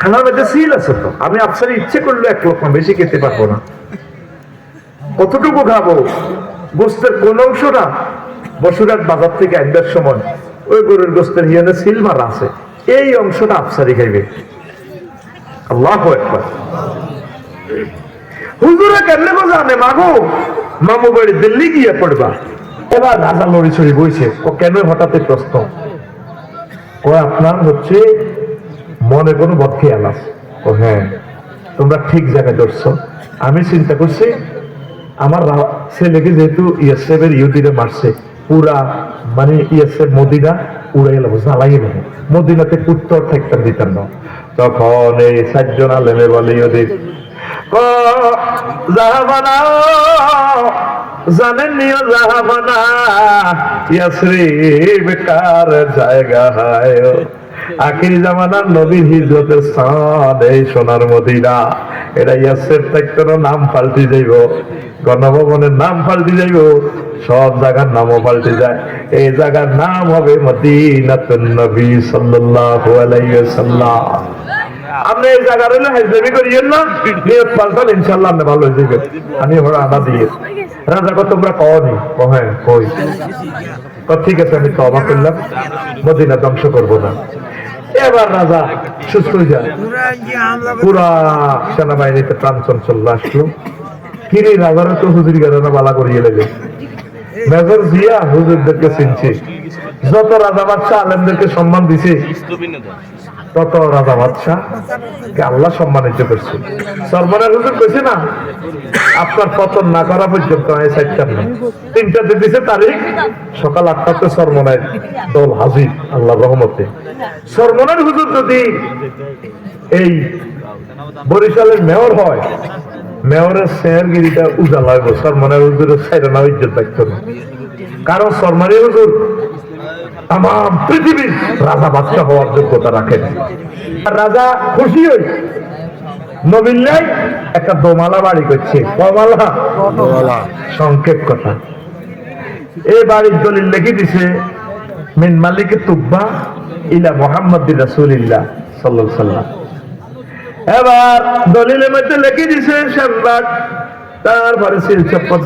খানার মধ্যে সিল আছে তো। আমি ইচ্ছে করলে এক লোক বেশি খেতে পারব না। কতটুকু খাব? গোস্তের কোন বসুরাট বাজার থেকে আনবার সময় ওই গরুর গোস্তের হিয়ানে সিল মারা আছে। এই অংশটা আফসারি খাইবে। আল্লাহ একবার হুজুরে কেমনে মাগো? মামু বাড়ি দিল্লি গিয়ে পড়বা। এবার রাজা লড়ি ছড়ি বইছে। ও কেন হঠাৎ প্রশ্ন? ও আপনার হচ্ছে মনে কোনো বদখেয়াল আছে। ও হ্যাঁ তোমরা ঠিক জায়গায় ধরছ। আমি চিন্তা করছি, আমার ছেলেকে যেহেতু ইয়েসেফের ইহুদিরা মারছে, পুরা মানে ইয়েসেফ মদিনা উড়ে গেল জ্বালাই মদিনাতে উত্তর থাকতাম দিতাম না। তখন এই চারজন আলেমে বলে ইহুদির জানেন জাহাবানা। ইয়াসরিব কার জায়গা হায় আখির জামানার নবীর হিজরতের স্থান এই সোনার মদিনা। এটা ইয়াসের থাকতেও নাম পাল্টি যাইব। গণভবনের নাম পাল্টি যাইব। সব জায়গার নামও পাল্টে যায়। এই জায়গার নাম হবে মদিনাতুন নবী সাল্লাল্লাহু আলাইহি ওয়াসাল্লাম। ভালো আমি তোমরা কওনি হ্যাঁ ঠিক আছে, আমি ধ্বংস করব না। এবার রাজা সুস্থ হয়ে যায়। পুরা সেনাবাহিনীতে প্রাণ চঞ্চল আসলো। কিরে রাজারা তো হুজুরি গানা বালা করিয়ে লেগে মেজর জিয়া হুজুরদেরকে চিনছে। যত রাজা বাচ্চা আলেমদেরকে সম্মান দিছে তত রাজা বাদশাহ? আল্লাহ সম্মানিত করছে। সরমনের হুজুর না, আপনার পতন না করা পর্যন্ত আমি তিনটাতে দিছে তারিখ, সকাল আটটাতে সরমনের দল হাজির, আল্লাহ রহমতে। সরমনের হুজুর যদি এই বরিশালের মেয়র হয়, মেয়রের শেয়ারগিরিটা উজালা হইব, সরমনের হুজুরের সাইডে না ইজ্জত থাকতো না কারণ সরমারি হুজুর আমার পৃথিবীর রাজা বাচ্চা হওয়ার যোগ্যতা রাখেন রাজা খুশি হই। নবীল্লাই একটা দোমালা বাড়ি করছে। কমালা সংক্ষেপ কথা। এই বাড়ির দলিল লিখে দিছে মিন মালিকে তুব্বা ইলা মোহাম্মদ রাসূলিল্লাহ আলাইহি সাল্লাম এবার দলিলের মধ্যে লিখে দিছে শ্যামবাগ তারপরে শিলচপ্পর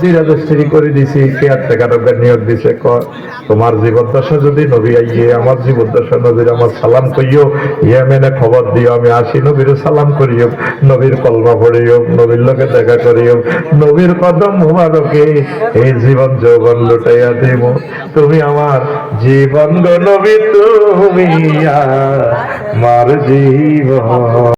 করে দিছি কেয়ার টেকারকের নিয়োগ দিছে তোমার জীবদ্দশা যদি নবী আইয়ে, আমার জীবদ্দশা নবীর আমার সালাম কইও, ইয়েমেনে খবর দিও, আমি আসি নবীর সালাম করিও, নবীর কলমা পড়িও, নবীর লোকে দেখা করিও, নবীর কদম মুবারকে এই জীবন যৌবন লুটাইয়া দেব। তুমি আমার জীবন গো নবী, তুমি আমার জীবন।